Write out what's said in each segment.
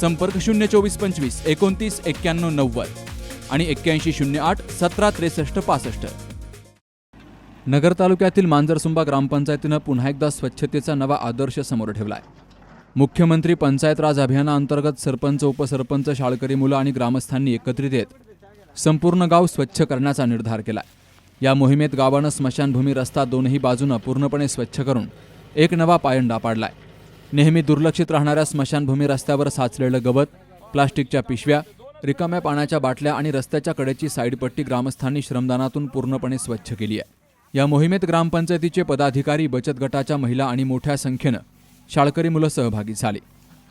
संपर्क शून्य चोवीस पंचवीस एकोणतीस एक्क्याण्णव नव्वद आणि एक्क्याऐंशी शून्य आठ सतरा त्रेसष्ट पासष्ट. नगर तालुक्यातील मांजरसुंबा ग्रामपंचायतीनं पुन्हा एकदा स्वच्छतेचा नवा आदर्श समोर ठेवला आहे मुख्यमंत्री पंचायत राज अभियानाअंतर्गत सरपंच उपसरपंच शाळकरी मुलं आणि ग्रामस्थांनी एकत्रित येत संपूर्ण गाव स्वच्छ करण्याचा निर्धार केलाय. या मोहिमेत गावानं स्मशानभूमी रस्ता दोनही बाजूनं पूर्णपणे स्वच्छ करून एक नवा पायंडा पाडलाय. नेहमी दुर्लक्षित राहणाऱ्या स्मशानभूमी रस्त्यावर साचलेलं गवत प्लास्टिकच्या पिशव्या रिकाम्या पाण्याच्या बाटल्या आणि रस्त्याच्या कडेची साईडपट्टी ग्रामस्थांनी श्रमदानातून पूर्णपणे स्वच्छ केली आहे. या मोहिमेत ग्रामपंचायतीचे पदाधिकारी बचत गटाच्या महिला आणि मोठ्या संख्येनं शाळकरी मुलं सहभागी झाली.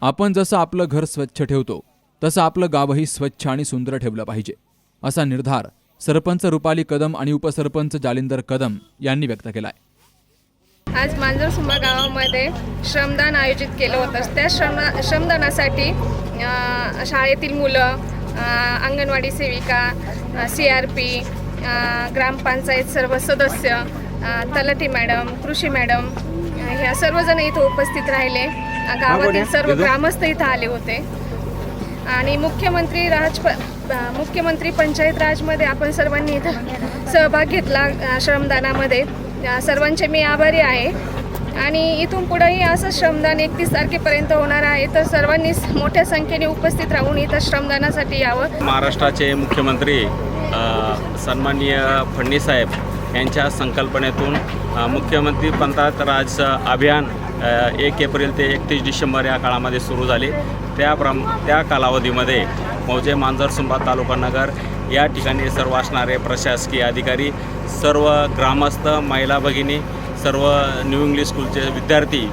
आपण जसं आपलं घर स्वच्छ ठेवतो तसं आपलं गावही स्वच्छ आणि सुंदर ठेवलं पाहिजे असा निर्धार सरपंच रुपाली कदम आणि उपसरपंच जालिंदर कदम यांनी व्यक्त केला आहे आज मांजरसुंबा गावामध्ये श्रमदान आयोजित केलं होतं. त्या श्रम श्रमदानासाठी शाळेतील मुलं अंगणवाडी सेविका सी आर पी ग्रामपंचायत सर्व सदस्य तलाठी मॅडम कृषी मॅडम ह्या सर्वजण इथं उपस्थित राहिले. गावातील सर्व ग्रामस्थ इथं आले होते. आणि मुख्यमंत्री राज प- मुख्यमंत्री पंचायत राजमध्ये आपण सर्वांनी इथं सहभाग घेतला श्रमदानामध्ये. त्या सर्वांचे मी आभारी आहे. आणि इथून पुढेही असं श्रमदान एकतीस तारखेपर्यंत होणार आहे. तर सर्वांनी मोठ्या संख्येने उपस्थित राहून इथं श्रमदानासाठी यावं. महाराष्ट्राचे मुख्यमंत्री सन्माननीय फडणवीस साहेब यांच्या संकल्पनेतून मुख्यमंत्री पंचायत राज अभियान एक एप्रिल ते एकतीस डिसेंबर या काळामध्ये सुरू झाले. त्या प्रम त्या कालावधीमध्ये मौजे मांजरसुंबा तालुका नगर या ठिकाणी सर्व असणारे प्रशासकीय अधिकारी सर्व ग्रामस्थ महिला भगिनी सर्व न्यू इंग्लिश स्कूलचे विद्यार्थी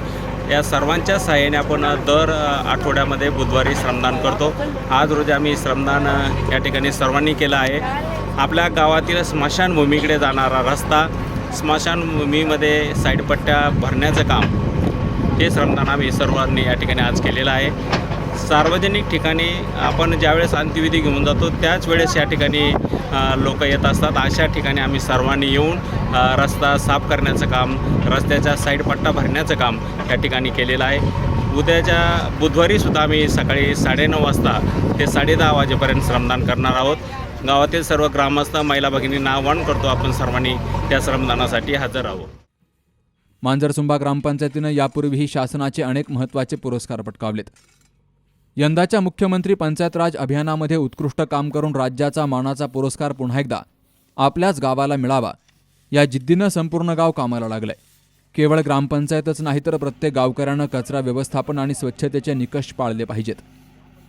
या सर्वांच्या सहाय्याने आपण दर आठवड्यामध्ये बुधवारी श्रमदान करतो. आज रोजी आम्ही श्रमदान या ठिकाणी सर्वांनी केलं आहे. आपल्या गावातील स्मशानभूमीकडे जाणारा रस्ता स्मशानभूमीमध्ये साईडपट्ट्या भरण्याचं काम हे श्रमदान आम्ही सर्वांनी या ठिकाणी आज केलेलं आहे. सार्वजनिक ठिकाणी आपण ज्यावेळेस अंत्यविधी घेऊन जातो त्याच वेळेस या ठिकाणी लोक येत असतात. अशा ठिकाणी आम्ही सर्वांनी येऊन रस्ता साफ करण्याचं काम रस्त्याचा साईड पट्टा भरण्याचं काम या ठिकाणी केलेलं आहे. उद्याच्या बुधवारीसुद्धा आम्ही सकाळी साडेनऊ वाजता ते साडेदहा वाजेपर्यंत श्रमदान करणार आहोत. गावातील सर्व ग्रामस्थ महिला भगिनींना आवाहन करतो. आपण सर्वांनी त्या श्रमदानासाठी हजर आहोत मांजरसुंबा ग्रामपंचायतीनं यापूर्वीही शासनाचे अनेक महत्त्वाचे पुरस्कार पटकावलेत. यंदाच्या मुख्यमंत्री पंचायत राज अभियानामध्ये उत्कृष्ट काम करून राज्याचा मानाचा पुरस्कार पुन्हा एकदा आपल्याच गावाला मिळावा या जिद्दीनं संपूर्ण गाव कामाला लागलंय. केवळ ग्रामपंचायतच नाही तर प्रत्येक गावकऱ्यानं कचरा व्यवस्थापन आणि स्वच्छतेचे निकष पाळले पाहिजेत.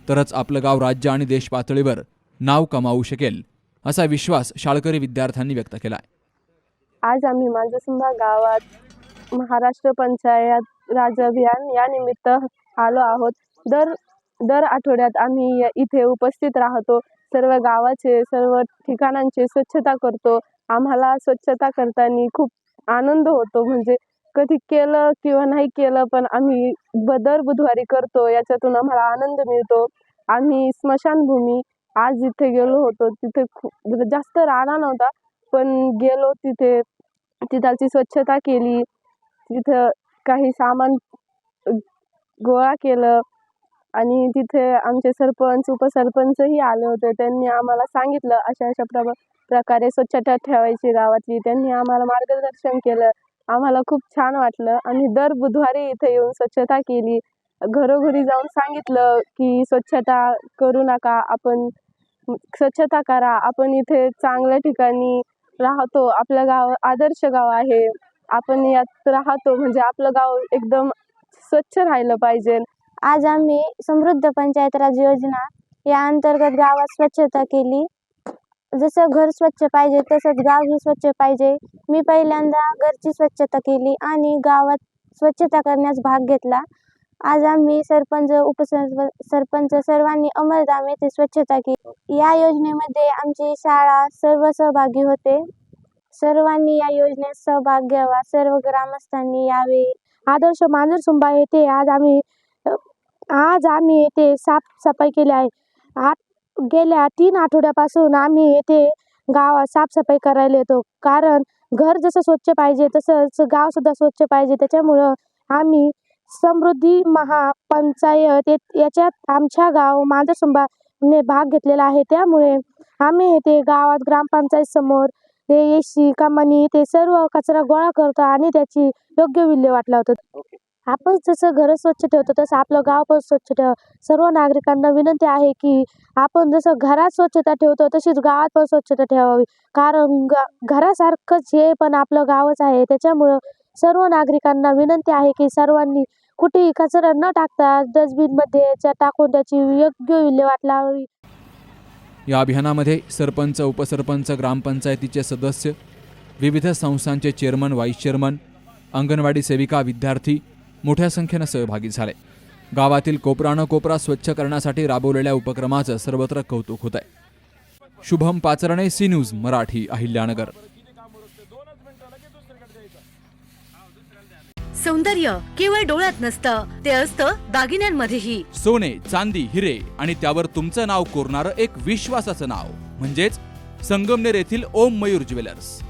तरच आपलं गाव राज्य आणि देश पातळीवर नाव कमावू शकेल असा विश्वास शाळकरी विद्यार्थ्यांनी व्यक्त केलाय. आज आम्ही मांजरसुंबा गावात महाराष्ट्र पंचायत राज अभियान या निमित्त आलो आहोत. दर दर आठवड्यात आम्ही इथे उपस्थित राहतो. सर्व गावाचे सर्व ठिकाणांचे स्वच्छता करतो. आम्हाला स्वच्छता करताना खूप आनंद होतो. म्हणजे कधी केलं किंवा नाही केलं पण आम्ही ब दर बुधवारी करतो. याच्यातून आम्हाला आनंद मिळतो. आम्ही स्मशानभूमी आज इथे गेलो होतो तिथे खूप म्हणजे जास्त राडा नव्हता पण गेलो तिथे तिथालची स्वच्छता केली. तिथं काही सामान गोळा केलं. आणि तिथे आमचे सरपंच उपसरपंचही आले होते. त्यांनी आम्हाला सांगितलं अशा अशा प्र प्रकारे स्वच्छता ठेवायची गावातली. त्यांनी आम्हाला मार्गदर्शन केलं. आम्हाला खूप छान वाटलं. आणि दर बुधवारी इथे येऊन स्वच्छता केली. घरोघरी जाऊन सांगितलं की स्वच्छता करू नका. आपण स्वच्छता करा. आपण इथे चांगल्या ठिकाणी राहतो. आपलं गाव आदर्श गाव आहे. आपण यात राहतो. म्हणजे आपलं गाव एकदम स्वच्छ राहिलं पाहिजे. आज आम्ही समृद्ध पंचायत राज योजना या अंतर्गत गावात स्वच्छता केली. जसं घर स्वच्छ पाहिजे तसंच गावही स्वच्छ पाहिजे. मी पहिल्यांदा घरची स्वच्छता केली आणि गावात स्वच्छता करण्यास भाग घेतला. आज आम्ही सरपंच उपसरप सरपंच सर्वांनी अमरधाम येथे स्वच्छता केली. या योजनेमध्ये आमची शाळा सर्व सहभागी होते. सर्वांनी या योजनेत सहभाग घ्यावा. सर्व ग्रामस्थांनी यावे. आदर्श मांजरसुंबा येथे आज आम्ही आज आम्ही येथे साफसफाई केली आहे. आठ गेल्या तीन आठवड्यापासून आम्ही येथे गावात साफसफाई करायला येतो. कारण घर जसं स्वच्छ पाहिजे तसंच गावसुद्धा स्वच्छ पाहिजे. त्याच्यामुळं आम्ही समृद्धी महापंचायत ये- याच्यात आमच्या गाव मांजरसुंबाने भाग घेतलेला आहे. त्यामुळे आम्ही येथे गावात ग्रामपंचायत समोर ते एशी कमानी ते सर्व कचरा गोळा करतो आणि त्याची योग्य विल्हेवाट लावतो. आपण जसं घर स्वच्छ ठेवतो तसं आपलं गाव पण स्वच्छ ठेव. सर्व नागरिकांना विनंती आहे की आपण जसं घरात स्वच्छता ठेवतो तशीच गावात पण स्वच्छता ठेवावी. कारण ग घरासारखंच हे पण आपलं गावच आहे. त्याच्यामुळं सर्व नागरिकांना विनंती आहे की सर्वांनी कुठेही कचरा न टाकता डस्टबिनमध्ये त्या टाकून त्याची योग्य विल्हेवाट लावावी. या अभियानामध्ये सरपंच उपसरपंच ग्रामपंचायतीचे सदस्य विविध संस्थांचे चेअरमन व्हाईस चेअरमन अंगणवाडी सेविका विद्यार्थी मोठ्या संख्येनं सहभागी झाले. गावातील कोपरा न कोपरा स्वच्छ करण्यासाठी राबवलेल्या उपक्रमाचं सर्वत्र कौतुक होत आहे शुभम पाचरणे सी न्यूज मराठी अहिल्यानगर. सौंदर्य केवळ डोळ्यात नसतं ते असतं दागिन्यांमध्येही. सोने चांदी हिरे आणि त्यावर तुमचं नाव कोरणारं एक विश्वासाचं नाव. म्हणजेच संगमनेर येथील ओम मयूर ज्वेलर्स.